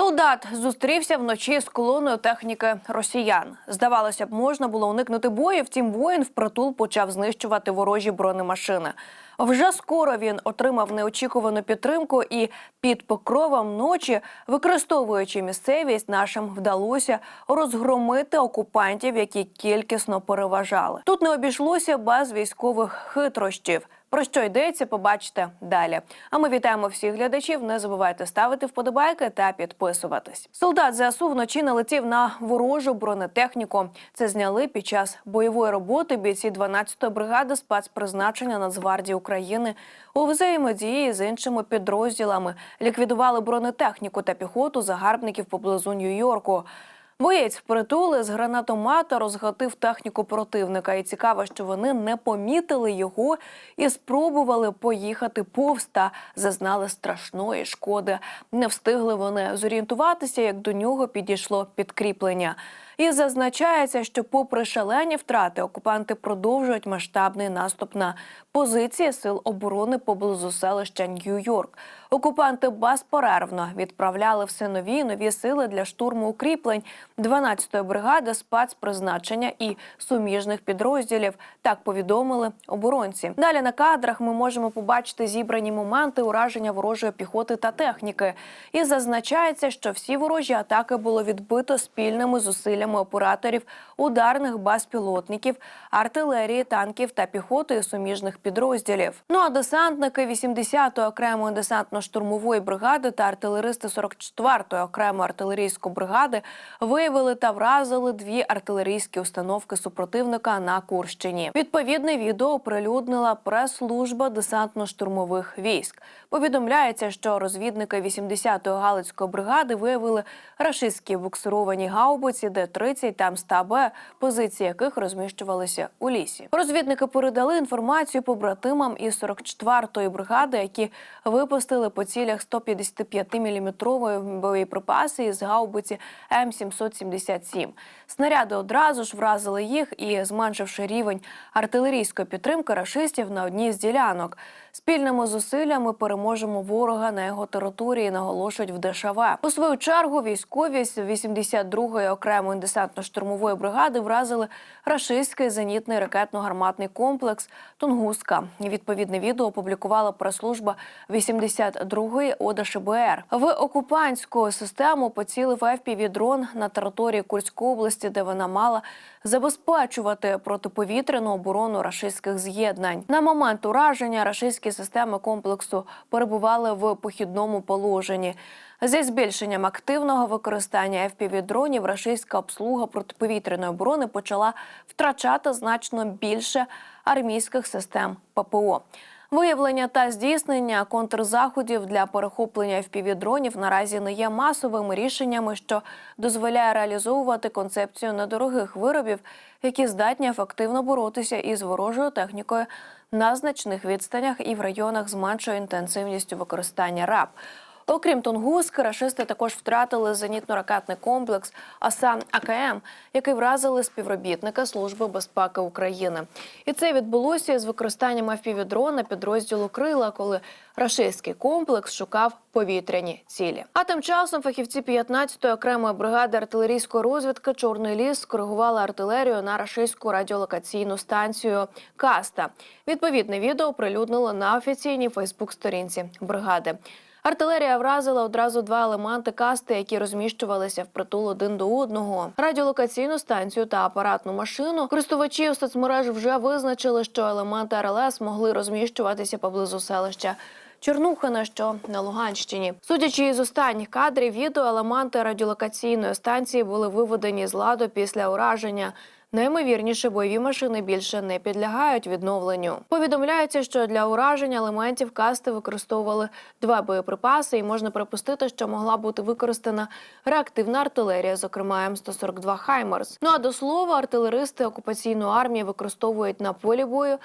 Солдат зустрівся вночі з колоною техніки росіян. Здавалося б, можна було уникнути бою. Втім, воїн впритул почав знищувати ворожі бронемашини. Вже скоро він отримав неочікувану підтримку, і під покровом ночі, використовуючи місцевість, нашим вдалося розгромити окупантів, які кількісно переважали. Тут не обійшлося без військових хитрощів. Про що йдеться, побачите далі. А ми вітаємо всіх глядачів. Не забувайте ставити вподобайки та підписуватись. Солдат ЗСУ вночі налетів на ворожу бронетехніку. Це зняли під час бойової роботи бійці 12-ї бригади спецпризначення Нацгвардії України у взаємодії з іншими підрозділами. Ліквідували бронетехніку та піхоту загарбників поблизу Нью-Йорку. Боєць притули з гранатомата розгатив техніку противника. І цікаво, що вони не помітили його і спробували поїхати повз та зазнали страшної шкоди. Не встигли вони зорієнтуватися, як до нього підійшло підкріплення. І зазначається, що, попри шалені втрати, окупанти продовжують масштабний наступ на позиції сил оборони поблизу селища Нью-Йорк. Окупанти безперервно відправляли все нові і нові сили для штурму укріплень 12-ї бригади спецпризначення і суміжних підрозділів. Так повідомили оборонці. Далі на кадрах ми можемо побачити зібрані моменти ураження ворожої піхоти та техніки. І зазначається, що всі ворожі атаки було відбито спільними зусиллями операторів ударних безпілотників, артилерії, танків та піхоти суміжних підрозділів. Ну а десантники 80-ї окремої десантно-штурмової бригади та артилеристи 44-ї окремої артилерійської бригади виявили та вразили дві артилерійські установки супротивника на Курщині. Відповідне відео оприлюднила прес-служба десантно-штурмових військ. Повідомляється, що розвідники 80-ї галицької бригади виявили рашистські буксировані гаубиці Д-30 та МСТА-Б, позиції яких розміщувалися у лісі. Розвідники передали інформацію побратимам із 44-ї бригади, які випустили по цілях 155-мм боєприпаси із гаубиці М777. Снаряди одразу ж вразили їх і, зменшивши рівень артилерійської підтримки рашистів на одній з ділянок. Спільними зусиллями переможемо ворога на його території, наголошують в ДШВ. У свою чергу військові з 82-ї окремої десантно-штурмової бригади вразили рашистський зенітний ракетно-гарматний комплекс Тунгуска. Відповідне відео опублікувала прес-служба 82-ї ОДШБР. В окупантську систему поцілив FPV-дрон на території Курської області, де вона мала забезпечувати протиповітряну оборону рашистських з'єднань. На момент ураження рашистські системи комплексу перебували в похідному положенні. Зі збільшенням активного використання FPV-дронів рашистська обслуга протиповітряної оборони почала втрачати значно більше армійських систем ППО. Виявлення та здійснення контрзаходів для перехоплення FPV-дронів наразі не є масовими рішеннями, що дозволяє реалізовувати концепцію недорогих виробів, які здатні ефективно боротися із ворожою технікою на значних відстанях і в районах з меншою інтенсивністю використання РАП. Окрім Тунгуска, рашисти також втратили зенітно-ракетний комплекс АСАН АКМ, який вразили співробітники Служби безпеки України. І це відбулося з використанням FPV-дрона підрозділу Крила, коли рашистський комплекс шукав повітряні цілі. А тим часом фахівці 15-ї окремої бригади артилерійської розвідки Чорний ліс скоригували артилерію на рашистську радіолокаційну станцію Каста. Відповідне відео оприлюднили на офіційній Фейсбук-сторінці бригади. Артилерія вразила одразу два елементи касти, які розміщувалися впритул один до одного. Радіолокаційну станцію та апаратну машину. Користувачі у соцмереж вже визначили, що елементи РЛС могли розміщуватися поблизу селища. Чернухина, що на Луганщині, судячи із останніх кадрів, відео елементи радіолокаційної станції були виведені з ладу після ураження. Наймовірніше бойові машини більше не підлягають відновленню. Повідомляється, що для ураження елементів касти використовували два боєприпаси, і можна припустити, що могла бути використана реактивна артилерія, зокрема М142 Хаймерс. Ну а до слова, артилеристи окупаційної армії використовують на полі бою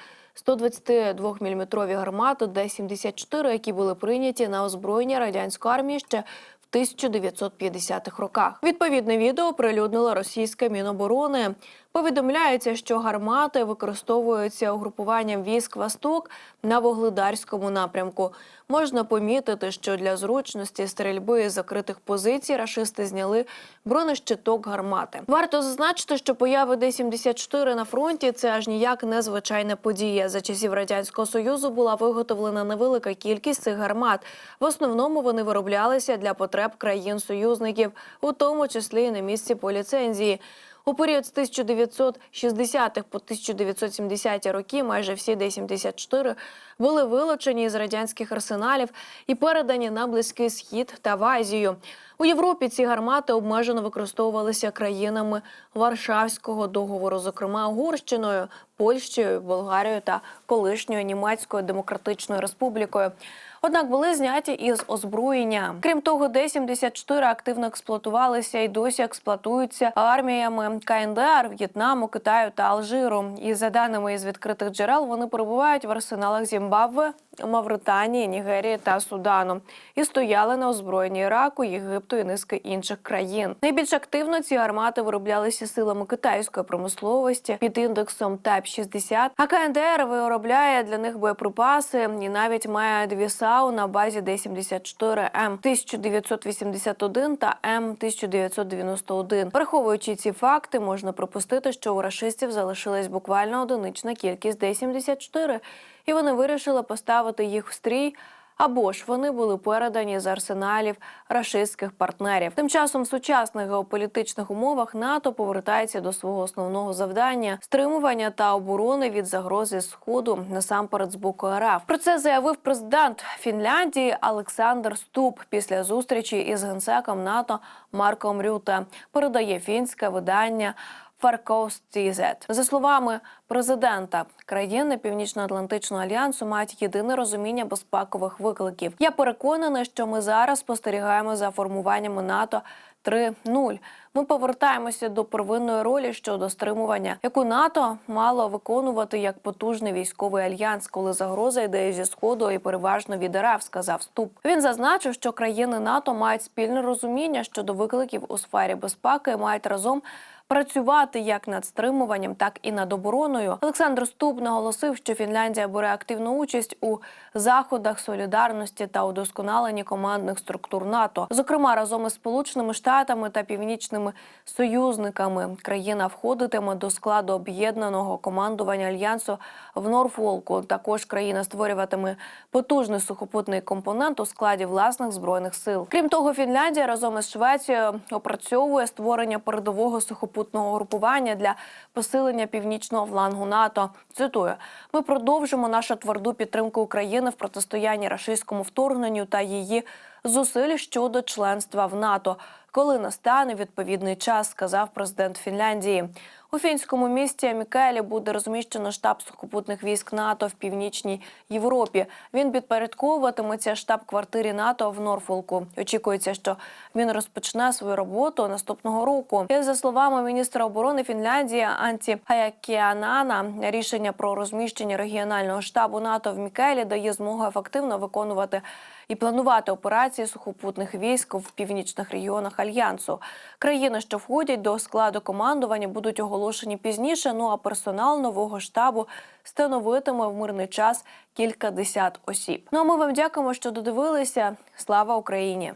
122-мм гармати Д-74, які були прийняті на озброєння радянської армії ще в 1950-х роках. Відповідне відео прилюднила російська міноборони. Повідомляється, що гармати використовуються угрупуванням військ Восток на Вогледарському напрямку. Можна помітити, що для зручності стрільби із закритих позицій рашисти зняли бронещиток гармати. Варто зазначити, що появи Д-74 на фронті це аж ніяк не звичайна подія. За часів радянського союзу була виготовлена невелика кількість цих гармат. В основному вони вироблялися для потреб країн-союзників, у тому числі і на місці по ліцензії. У період з 1960-х по 1970-ті роки майже всі Д-74 були вилучені з радянських арсеналів і передані на Близький Схід та в Азію. У Європі ці гармати обмежено використовувалися країнами Варшавського договору, зокрема Угорщиною, Польщею, Болгарією та колишньою Німецькою демократичною республікою. Однак були зняті із озброєння. Крім того, Д-74 активно експлуатувалися і досі експлуатуються арміями КНДР, В'єтнаму, Китаю та Алжиру. І за даними із відкритих джерел, вони перебувають в арсеналах Зімбабве, Мавританії, Нігерії та Судану і стояли на озброєнні Іраку, Єгипту і низки інших країн. Найбільш активно ці гармати вироблялися силами китайської промисловості під індексом ТАП 60 А КНДР виробляє для них боєприпаси і навіть має дві САУ на базі Д-74 М 1981 та М 1991. Враховуючи ці факти, можна припустити, що у рашистів залишилась буквально одинична кількість Д-74, і вони вирішили поставити їх в стрій. Або ж вони були передані з арсеналів рашистських партнерів. Тим часом в сучасних геополітичних умовах НАТО повертається до свого основного завдання стримування та оборони від загрози сходу насамперед з боку РФ. Про це заявив президент Фінляндії Олександр Ступ після зустрічі із генсеком НАТО Марком Рюте. Передає фінське видання. Фаркостізет за словами президента країни Північно-Атлантичного альянсу мають єдине розуміння безпекових викликів. Я переконаний, що ми зараз спостерігаємо за формуваннями НАТО 3.0. Ми повертаємося до первинної ролі щодо стримування, яку НАТО мало виконувати як потужний військовий альянс, коли загроза йде зі сходу і переважно від РФ, сказав Ступ. Він зазначив, що країни НАТО мають спільне розуміння щодо викликів у сфері безпеки і мають разом працювати як над стримуванням, так і над обороною. Олександр Ступ наголосив, що Фінляндія бере активну участь у заходах солідарності та удосконаленні командних структур НАТО, зокрема разом із Сполученими Штатами та північними союзниками. Країна входитиме до складу об'єднаного командування альянсу в Норфолку. Також країна створюватиме потужний сухопутний компонент у складі власних збройних сил. Крім того, Фінляндія разом із Швецією опрацьовує створення передового сухопутного групування для посилення північного флангу НАТО. Цитую: ми продовжимо нашу тверду підтримку України в протистоянні рашистському вторгненню та її зусиль щодо членства в НАТО. Коли настане відповідний час, сказав президент Фінляндії. У фінському місті Мікелі буде розміщено штаб сухопутних військ НАТО в північній Європі. Він підпорядковуватиметься штаб-квартирі НАТО в Норфолку. Очікується, що він розпочне свою роботу наступного року. І за словами міністра оборони Фінляндії Анті Хаякіанана, рішення про розміщення регіонального штабу НАТО в Мікелі дає змогу ефективно виконувати і планувати операції сухопутних військ в північних регіонах альянсу. Країни, що входять до складу командування, будуть оголошені пізніше. Ну а персонал нового штабу становитиме в мирний час кількадесят осіб. Ну а ми вам дякуємо, що додивилися. Слава Україні!